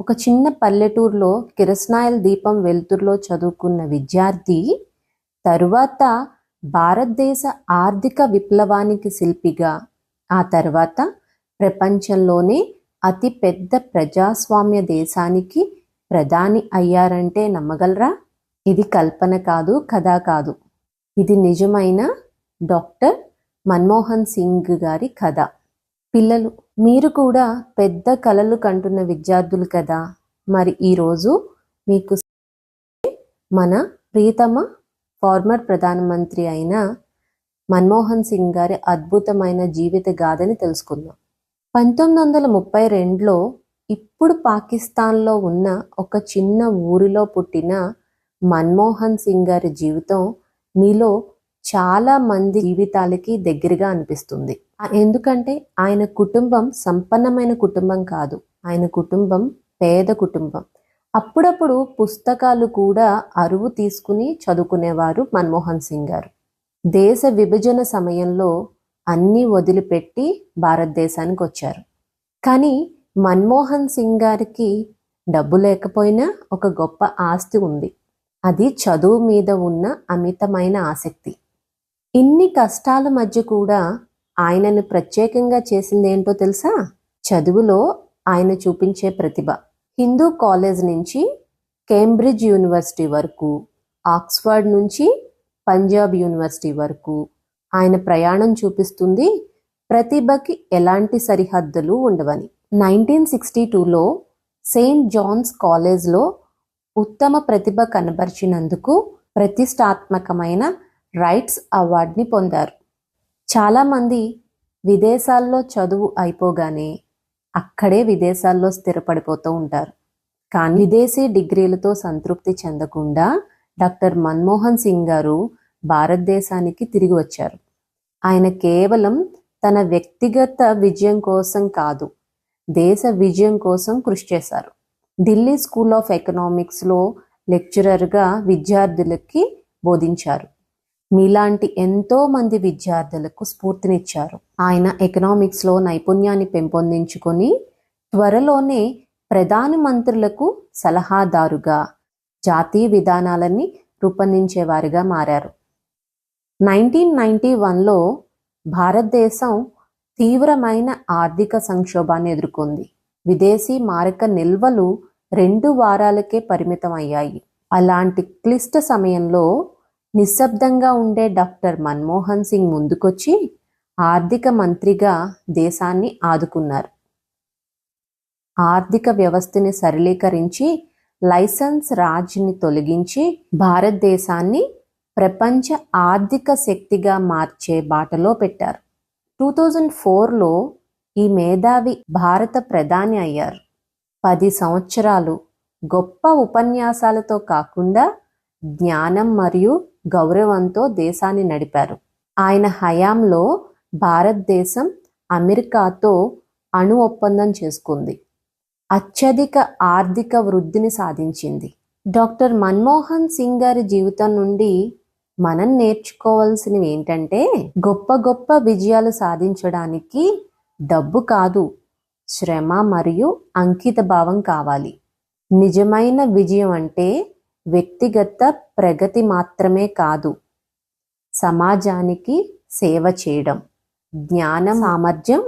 ఒక చిన్న పల్లెటూరులో కిరసనాయిల దీపం వెలుతురులో చదువుకున్న విద్యార్థి తరువాత భారతదేశ ఆర్థిక విప్లవానికి శిల్పిగా ఆ తర్వాత ప్రపంచంలోనే అతి పెద్ద ప్రజాస్వామ్య దేశానికి ప్రధాని అయ్యారంటే నమ్మగలరా? ఇది కల్పన కాదు కథ కాదు. ఇది నిజమైన డాక్టర్ మన్మోహన్ సింగ్ గారి కథ. పిల్లలు మీరు కూడా పెద్ద కలలు కంటున్న విద్యార్థులు కదా. మరి ఈరోజు మీకు మన ప్రియతమ ఫార్మర్ ప్రధానమంత్రి అయిన మన్మోహన్ సింగ్ గారి అద్భుతమైన జీవిత గాథని తెలుసుకుందాం. పంతొమ్మిది వందల ముప్పై రెండులో ఇప్పుడు పాకిస్తాన్లో ఉన్న ఒక చిన్న ఊరిలో పుట్టిన మన్మోహన్ సింగ్ గారి జీవితం మీలో చాలా మంది జీవితాలకి దగ్గరగా అనిపిస్తుంది. ఎందుకంటే ఆయన కుటుంబం సంపన్నమైన కుటుంబం కాదు. ఆయన కుటుంబం పేద కుటుంబం. అప్పుడప్పుడు పుస్తకాలు కూడా అరువు తీసుకుని చదువుకునేవారు మన్మోహన్ సింగ్ గారు. దేశ విభజన సమయంలో అన్నీ వదిలిపెట్టి భారతదేశానికి వచ్చారు. కానీ మన్మోహన్ సింగ్ గారికి డబ్బు లేకపోయినా ఒక గొప్ప ఆస్తి ఉంది. అది చదువు మీద ఉన్న అమితమైన ఆసక్తి. ఇన్ని కష్టాల మధ్య కూడా ఆయనను ప్రత్యేకంగా చేసిందేంటో తెలుసా? చదువులో ఆయన చూపించే ప్రతిభ. హిందూ కాలేజ్ నుంచి కేంబ్రిడ్జ్ యూనివర్సిటీ వరకు ఆక్స్ఫర్డ్ నుంచి పంజాబ్ యూనివర్సిటీ వరకు ఆయన ప్రయాణం చూపిస్తుంది ప్రతిభకి ఎలాంటి సరిహద్దులు ఉండవని. నైన్టీన్ సిక్స్టీ టూలో సెయింట్ జాన్స్ కాలేజ్లో ఉత్తమ ప్రతిభ కనబరిచినందుకు ప్రతిష్టాత్మకమైన రైట్స్ అవార్డ్ని పొందారు. చాలామంది విదేశాల్లో చదువు అయిపోగానే అక్కడే విదేశాల్లో స్థిరపడిపోతూ ఉంటారు. కానీ విదేశీ డిగ్రీలతో సంతృప్తి చెందకుండా డాక్టర్ మన్మోహన్ సింగ్ గారు భారతదేశానికి తిరిగి వచ్చారు. ఆయన కేవలం తన వ్యక్తిగత విజయం కోసం కాదు దేశ విజయం కోసం కృషి చేశారు. ఢిల్లీ స్కూల్ ఆఫ్ ఎకనామిక్స్లో లెక్చరర్గా విద్యార్థులకి బోధించారు. మీలాంటి ఎంతో మంది విద్యార్థులకు స్ఫూర్తినిచ్చారు. ఆయన ఎకనామిక్స్లో నైపుణ్యాన్ని పెంపొందించుకొని త్వరలోనే ప్రధానమంత్రులకు సలహాదారుగా జాతీయ విధానాలని రూపొందించేవారిగా మారారు. నైన్టీన్ నైన్టీ వన్లో భారతదేశం తీవ్రమైన ఆర్థిక సంక్షోభాన్ని ఎదుర్కొంది. విదేశీ మారక నిల్వలు రెండు వారాలకే పరిమితం అయ్యాయి అలాంటి క్లిష్ట సమయంలో నిశ్శబ్దంగా ఉండే డాక్టర్ మన్మోహన్ సింగ్ ముందుకొచ్చి ఆర్థిక మంత్రిగా దేశాన్ని ఆదుకున్నారు. ఆర్థిక వ్యవస్థని సరళీకరించి లైసెన్స్ రాజ్ని తొలగించి భారతదేశాన్ని ప్రపంచ ఆర్థిక శక్తిగా మార్చే బాటలో పెట్టారు. టూ థౌజండ్ ఫోర్లో ఈ మేధావి భారత ప్రధాని అయ్యారు. పది సంవత్సరాలు గొప్ప ఉపన్యాసాలతో కాకుండా జ్ఞానం మరియు గౌరవంతో దేశాన్ని నడిపారు. ఆయన హయాంలో భారతదేశం అమెరికాతో అణు ఒప్పందం చేసుకుంది. అత్యధిక ఆర్థిక వృద్ధిని సాధించింది. డాక్టర్ మన్మోహన్ సింగ్ గారి జీవితం నుండి మనం నేర్చుకోవాల్సినవి ఏంటంటే గొప్ప గొప్ప విజయాలు సాధించడానికి డబ్బు కాదు శ్రమ మరియు అంకిత భావం కావాలి. నిజమైన విజయం అంటే వ్యక్తిగత ప్రగతి మాత్రమే కాదు సమాజానికి సేవ చేయడం. జ్ఞానం సామర్థ్యం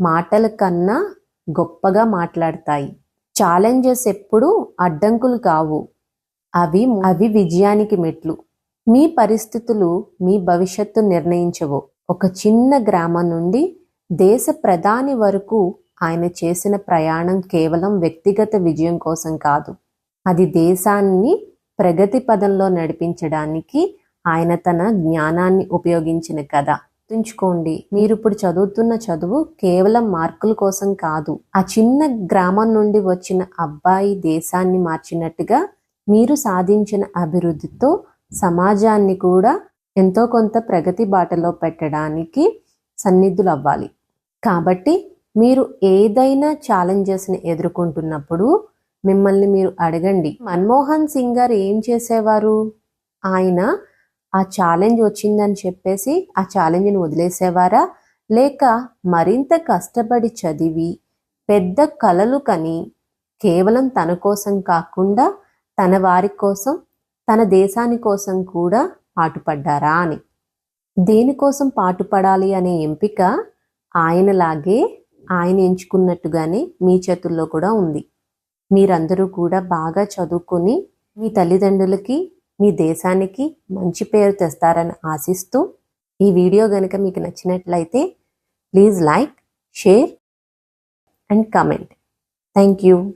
మాటల కన్నా గొప్పగా మాట్లాడతాయి. ఛాలెంజెస్ ఎప్పుడు అడ్డంకులు కావు. అవి అవి విజయానికి మెట్లు. మీ పరిస్థితులు మీ భవిష్యత్తు నిర్ణయించవు. ఒక చిన్న గ్రామం నుండి దేశ ప్రధాని వరకు ఆయన చేసిన ప్రయాణం కేవలం వ్యక్తిగత విజయం కోసం కాదు. అది దేశాన్ని ప్రగతి పదంలో నడిపించడానికి ఆయన తన జ్ఞానాన్ని ఉపయోగించిన కథ. గుర్తుంచుకోండి మీరు ఇప్పుడు చదువుతున్న చదువు కేవలం మార్కుల కోసం కాదు ఆ చిన్న గ్రామం నుండి వచ్చిన అబ్బాయి దేశాన్ని మార్చినట్టుగా మీరు సాధించిన అభివృద్ధితో సమాజాన్ని కూడా ఎంతో కొంత ప్రగతి బాటలో పెట్టడానికి సన్నిధులు అవ్వాలి కాబట్టి మీరు ఏదైనా ఛాలెంజెస్ని ఎదుర్కొంటున్నప్పుడు మిమ్మల్ని మీరు అడగండి. మన్మోహన్ సింగ్ గారు ఏం చేసేవారు? ఆయన ఆ ఛాలెంజ్ వచ్చిందని చెప్పేసి ఆ ఛాలెంజ్ని వదిలేసేవారా? లేక మరింత కష్టపడి చదివి పెద్ద కలలు కని కేవలం తన కోసం కాకుండా తన వారి కోసం తన దేశాని కోసం కూడా పాటుపడ్డారా అని. దేనికోసం పాటుపడాలి అనే ఎంపిక ఆయనలాగే ఆయన ఎంచుకున్నట్టుగానే మీ చేతుల్లో కూడా ఉంది. మీరందరూ కూడా బాగా చదువుకొని మీ తల్లిదండ్రులకి మీ దేశానికి మంచి పేరు తెస్తారని ఆశిస్తూ ఈ వీడియో గనుక మీకు నచ్చినట్లయితే please like share and comment. Thank you.